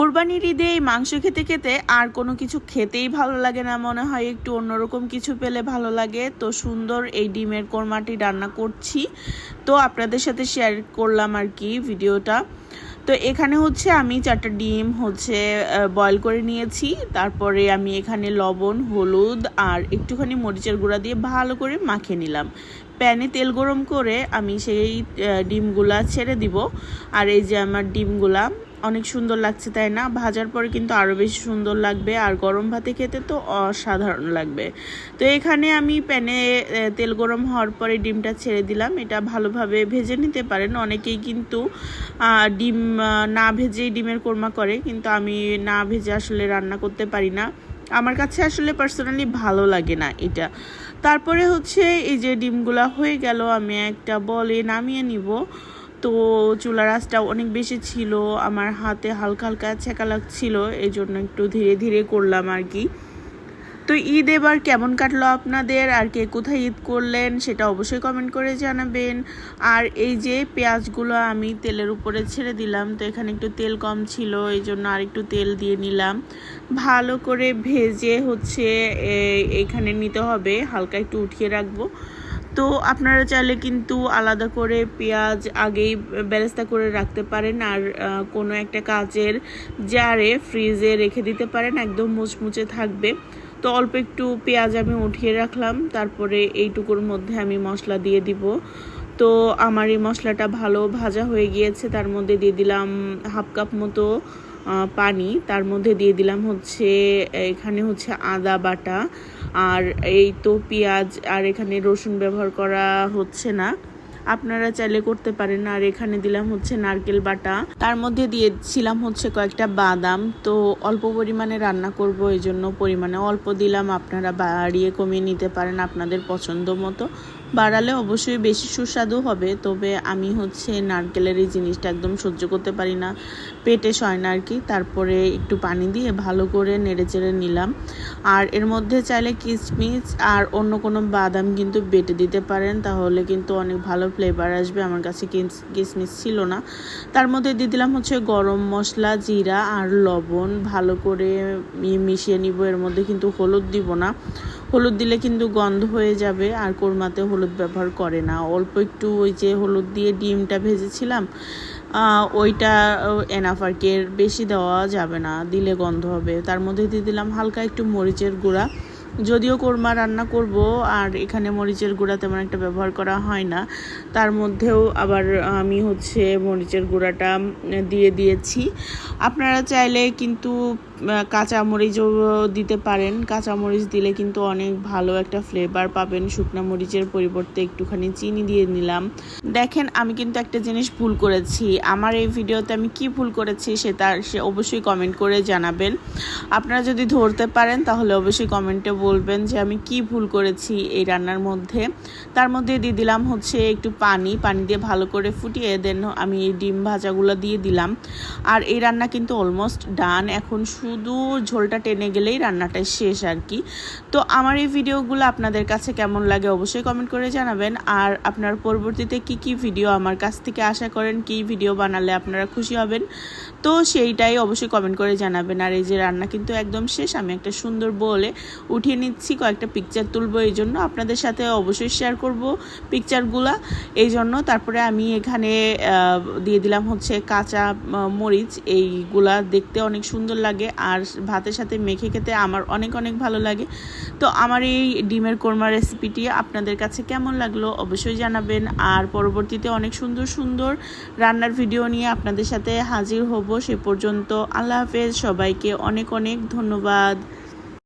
কোরবানির ঈদে এই মাংস খেতে খেতে আর কোনো কিছু খেতেই ভালো লাগে না মনে হয়। একটু অন্যরকম কিছু পেলে ভালো লাগে। তো সুন্দর এই ডিমের কোরমাটি রান্না করছি। তো আপনাদের সাথে শেয়ার করলাম আর কি ভিডিওটা। তো এখানে হচ্ছে আমি চারটা ডিম হচ্ছে বয়েল করে নিয়েছি। তারপরে আমি এখানে লবণ, হলুদ আর একটুখানি মরিচের গুঁড়া দিয়ে ভালো করে মাখিয়ে নিলাম। প্যানে তেল গরম করে আমি সেই ডিমগুলা ছেড়ে দিব। আর এই যে আমার ডিমগুলা অনেক সুন্দর লাগছে, তাই না? ভাজার পরে কিন্তু আরও বেশি সুন্দর লাগবে, আর গরম ভাতে খেতে তো অসাধারণ লাগবে। তো এখানে আমি প্যানে তেল গরম হওয়ার পরে ডিমটা ছেড়ে দিলাম। এটা ভালোভাবে ভেজে নিতে পারেন। অনেকেই কিন্তু ডিম না ভেজেই ডিমের কোরমা করে, কিন্তু আমি না ভেজে আসলে রান্না করতে পারি না। আমার কাছে আসলে পার্সোনালি ভালো লাগে না এটা। তারপরে হচ্ছে এই যে ডিমগুলা হয়ে গেল, আমি একটা বলে নামিয়ে নিব। তো চুলার অনেক বেশি ছিল, আমার হাতে হালকা হালকা ছেঁকা লাগছিল এই জন্য একটু ধীরে ধীরে করলাম আর কি। তো ঈদ এবার কেমন কাটলো আপনাদের? আর কে কোথায় ঈদ করলেন সেটা অবশ্যই কমেন্ট করে জানাবেন। আর এই যে পেঁয়াজগুলো আমি তেলের উপরে ছেড়ে দিলাম, তো এখানে একটু তেল কম ছিল এই জন্য আর একটু তেল দিয়ে নিলাম। ভালো করে ভেজে হচ্ছে এখানে নিতে হবে, হালকা একটু উঠিয়ে রাখব। তো আপনারা চাইলে কিন্তু আলাদা করে পেঁয়াজ আগেই বেরেস্তা করে রাখতে পারেন আর কোনো একটা কাচের জারে ফ্রিজে রেখে দিতে পারেন, একদম মুচমুচে থাকবে। তো অল্প একটু পেঁয়াজ আমি উঠিয়ে রাখলাম, তারপরে এইটুকুর মধ্যে আমি মশলা দিয়ে দিব। তো আমার এই মশলাটা ভালো ভাজা হয়ে গিয়েছে, তার মধ্যে দিয়ে দিলাম হাফ কাপ মতো পানি, তার মধ্যে দিয়ে দিলাম হচ্ছে, এখানে হচ্ছে আদা বাটা। আর এই তো পেঁয়াজ আর এখানে রসুন ব্যবহার করা হচ্ছে না। আপনারা চাইলে করতে পারেন। আর এখানে দিলাম হচ্ছে নারকেল বাটা। তার মধ্যে দিয়েছিলাম হচ্ছে কয়েকটা বাদাম। তো অল্প পরিমাণে রান্না করব, এই জন্য পরিমাণে অল্প দিলাম। আপনারা বাড়িয়ে কমিয়ে নিতে পারেন আপনাদের পছন্দ মতো। বাড়ালে অবশ্যই বেশি সুস্বাদু হবে, তবে আমি হচ্ছে নারকেলের এই জিনিসটা একদম সহ্য করতে পারি না। পেটে সয় না আর কি তারপরে একটু পানি দিয়ে ভালো করে নেড়ে চেড়ে নিলাম। আর এর মধ্যে চাইলে কিশমিশ আর অন্য কোনো বাদাম কিন্তু বেটে দিতে পারেন, তাহলে কিন্তু অনেক ভালো ফ্লেভার আসবে। আমার কাছে কিশমিশ ছিল না। তার মধ্যে দিয়ে দিলাম হচ্ছে গরম মশলা, জিরা আর লবণ। ভালো করে মিশিয়ে নিব, এর মধ্যে কিন্তু হলুদ দিব না। হলুদ দিলে কিন্তু গন্ধ হয়ে যাবে, আর কোরমাতে হলুদ ব্যবহার করে না। অল্প একটু ওই যে হলুদ দিয়ে ডিমটা ভেজেছিলাম ওইটা এনাফ আর বেশি দেওয়া যাবে না, দিলে গন্ধ হবে। তার মধ্যে দিয়ে দিলাম হালকা একটু মরিচের গুঁড়া। যদিও কোরমা রান্না করব, আর এখানে মরিচের গুঁড়া তেমন একটা ব্যবহার করা হয় না। তার মধ্যেও আবার আমি হচ্ছে মরিচের গুঁড়াটা দিয়ে দিয়েছি। আপনারা চাইলে কিন্তু আহ, কাঁচা মরিচও দিতে পারেন। কাঁচা মরিচ দিলে কিন্তু অনেক ভালো একটা ফ্লেভার পাবেন। শুকনা মরিচের পরিবর্তে একটুখানি চিনি দিয়ে নিলাম। দেখেন আমি কিন্তু একটা জিনিস ভুল করেছি। আমার এই ভিডিওতে আমি কি ভুল করেছি সে তার সে অবশ্যই কমেন্ট করে জানাবেন। আপনারা যদি ধরতে পারেন তাহলে অবশ্যই কমেন্টে বলবেন যে আমি কি ভুল করেছি এই রান্নার মধ্যে। তার মধ্যে দিয়ে দিলাম হচ্ছে একটু পানি। পানি দিয়ে ভালো করে ফুটিয়ে দেন আমি এই ডিম ভাজাগুলো দিয়ে দিলাম। আর এই রান্না কিন্তু অলমোস্ট ডান এখন শুধু ঝোলটা টেনে গেলেই রান্নাটা শেষ আর কি। তো আমার এই ভিডিওগুলো আপনাদের কাছে কেমন লাগে অবশ্যই কমেন্ট করে জানাবেন। আর আপনার পরবর্তীতে কি কি ভিডিও আমার কাছ থেকে আশা করেন, কি ভিডিও বানালে আপনারা খুশি হবেন, তো সেইটাই অবশ্যই কমেন্ট করে জানাবেন। আর এই যে রান্না কিন্তু একদম শেষ, আমি একটা সুন্দর বলে উঠিয়ে নিচ্ছি, কয়েকটা পিকচার তুলবো, এই জন্য আপনাদের সাথে অবশ্যই শেয়ার করব পিকচারগুলা এই জন্য তারপরে আমি এখানে দিয়ে দিলাম হচ্ছে কাঁচা মরিচ, এইগুলা দেখতে অনেক সুন্দর লাগে। আর ভাতের সাথে মেখে খেতে আমার অনেক অনেক ভালো লাগে। তো আমার এই ডিমের কোরমা রেসিপিটি আপনাদের কাছে কেমন লাগল অবশ্যই জানাবেন। আর পরবর্তীতে অনেক সুন্দর সুন্দর রান্নার ভিডিও নিয়ে আপনাদের সাথে হাজির হব। সে পর্যন্ত আল্লাহ হাফেজ। সবাইকে অনেক অনেক ধন্যবাদ।